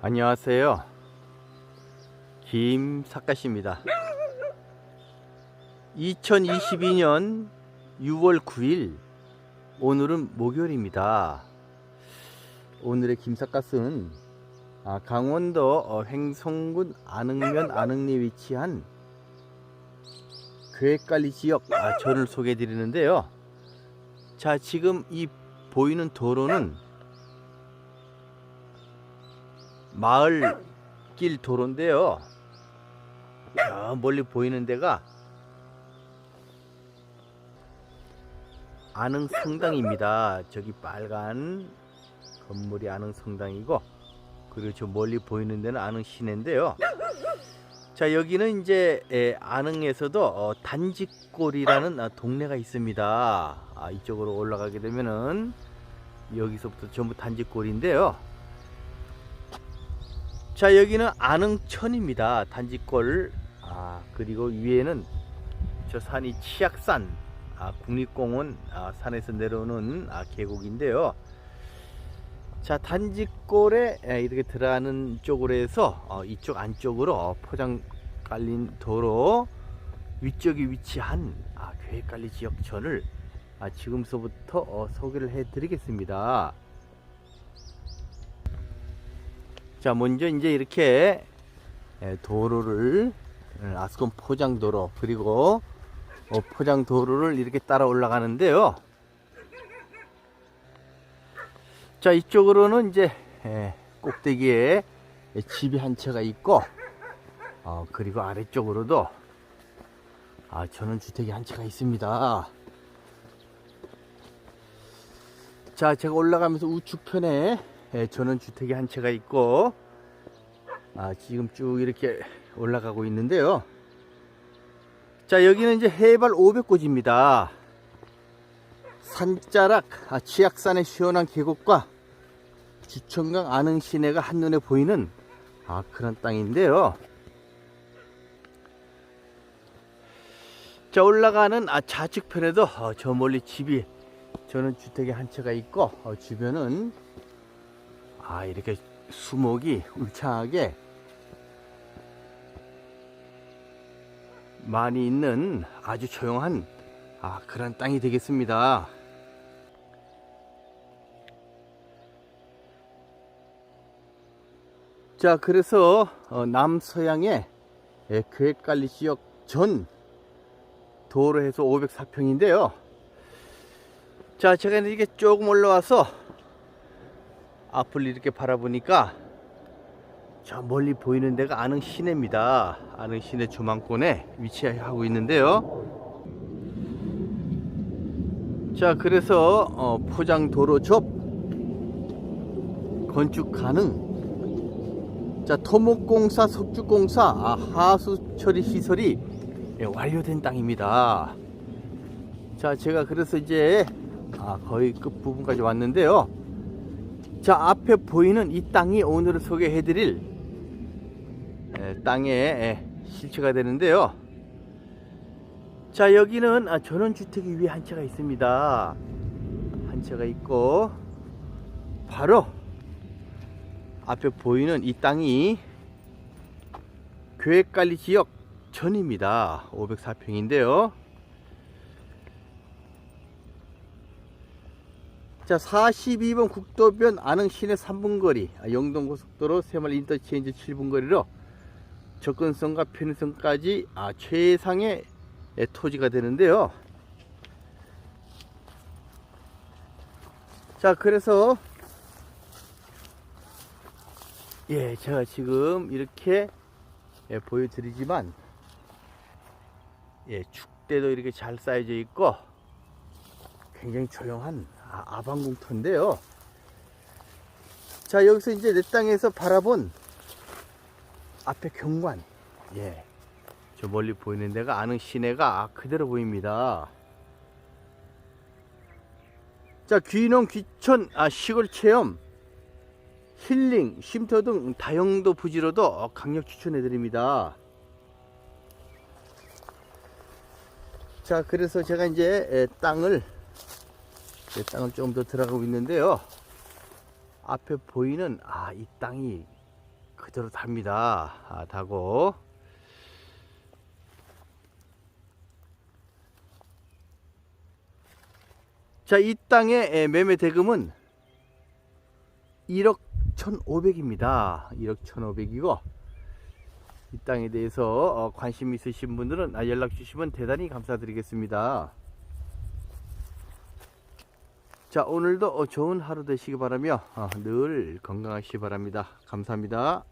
안녕하세요. 김사카씨입니다. 2022년 6월 9일 오늘은 목요일입니다. 오늘의 김사카스는 아, 강원도 어, 횡성군 안흥면 안흥리에 위치한 계획관리 지역 아, 전을 소개해 드리는데요. 자, 지금 이 보이는 도로는 마을 길 도로인데요. 저 멀리 보이는 데가 안흥 성당입니다. 저기 빨간 건물이 안흥 성당이고 그리고 저 멀리 보이는 데는 안흥 시내인데요. 자 여기는 이제 에, 안흥에서도 어, 단지골이라는 아, 동네가 있습니다. 아, 이쪽으로 올라가게 되면은 여기서부터 전부 단지골인데요. 자 여기는 안흥천입니다. 단지골. 아 그리고 위에는 저 산이 치악산 아, 국립공원 아, 산에서 내려오는 아, 계곡인데요. 자 단지골에 에, 이렇게 들어가는 쪽으로 해서 어, 이쪽 안쪽으로 어, 포장 깔린 도로 위쪽에 위치한 아, 계획관리 지역천을 아, 지금서부터 어, 소개를 해 드리겠습니다. 자 먼저 이제 이렇게 에, 도로를 에, 아스콘 포장도로 그리고 어, 포장도로를 이렇게 따라 올라가는데요. 자 이쪽으로는 이제 에, 꼭대기에 집이 한 채가 있고 어, 그리고 아래쪽으로도 아, 전원 주택이 한 채가 있습니다. 자 제가 올라가면서 우측편에 예, 전원 주택이 한 채가 있고 아, 지금 쭉 이렇게 올라가고 있는데요. 자 여기는 이제 해발 500고지입니다. 산자락 아, 치악산의 시원한 계곡과 주천강 안흥 시내가 한눈에 보이는 아, 그런 땅인데요. 자 올라가는 아, 좌측편에도 어, 저 멀리 집이 저는 주택이 한 채가 있고 어, 주변은 아 이렇게 수목이 울창하게 많이 있는 아주 조용한 아, 그런 땅이 되겠습니다. 자, 그래서 어, 남서양의 예, 계획관리 지역 전 도로에서 504평인데요. 자, 제가 이렇게 조금 올라와서 앞을 이렇게 바라보니까 저 멀리 보이는 데가 안흥 시내입니다. 안흥 시내 조망권에 위치하고 있는데요. 자, 그래서 어, 포장 도로 접 건축 가능. 자, 토목공사, 석주공사, 아, 하수 처리 시설이 예, 완료된 땅입니다. 자, 제가 그래서 이제 아, 거의 끝 부분까지 왔는데요. 자, 앞에 보이는 이 땅이 오늘 소개해 드릴 에, 땅의 에, 실체가 되는데요. 자, 여기는 아, 전원주택이 위에 한 채가 있습니다. 한 채가 있고, 바로 앞에 보이는 이 땅이 계획관리 지역 전입니다. 504평인데요. 자, 42번 국도변 안흥 시내 3분 거리, 아, 영동고속도로 새마을 인터체인지 7분 거리로 접근성과 편의성까지 아, 최상의 예, 토지가 되는데요. 자, 그래서 예, 제가 지금 이렇게 예, 보여드리지만 예, 축대도 이렇게 잘 쌓여져 있고 굉장히 조용한 아, 아방궁터인데요. 자, 여기서 이제 내 땅에서 바라본 앞에 경관. 예. 저 멀리 보이는 데가 아는 시내가 아, 그대로 보입니다. 자, 귀농, 귀촌, 아, 시골 체험, 힐링, 쉼터 등 다용도 부지로도 강력 추천해 드립니다. 자, 그래서 제가 이제 에, 땅을 제 땅을 조금 더 들어가고 있는데요. 앞에 보이는 아, 이 땅이 그대로 답니다. 아, 다고. 자, 이 땅의 에, 매매 대금은 1억 1,500입니다. 1억 1,500이고 이 땅에 대해서 어, 관심 있으신 분들은 아, 연락 주시면 대단히 감사드리겠습니다. 자, 오늘도 어, 좋은 하루 되시기 바라며 어, 늘 건강하시기 바랍니다. 감사합니다.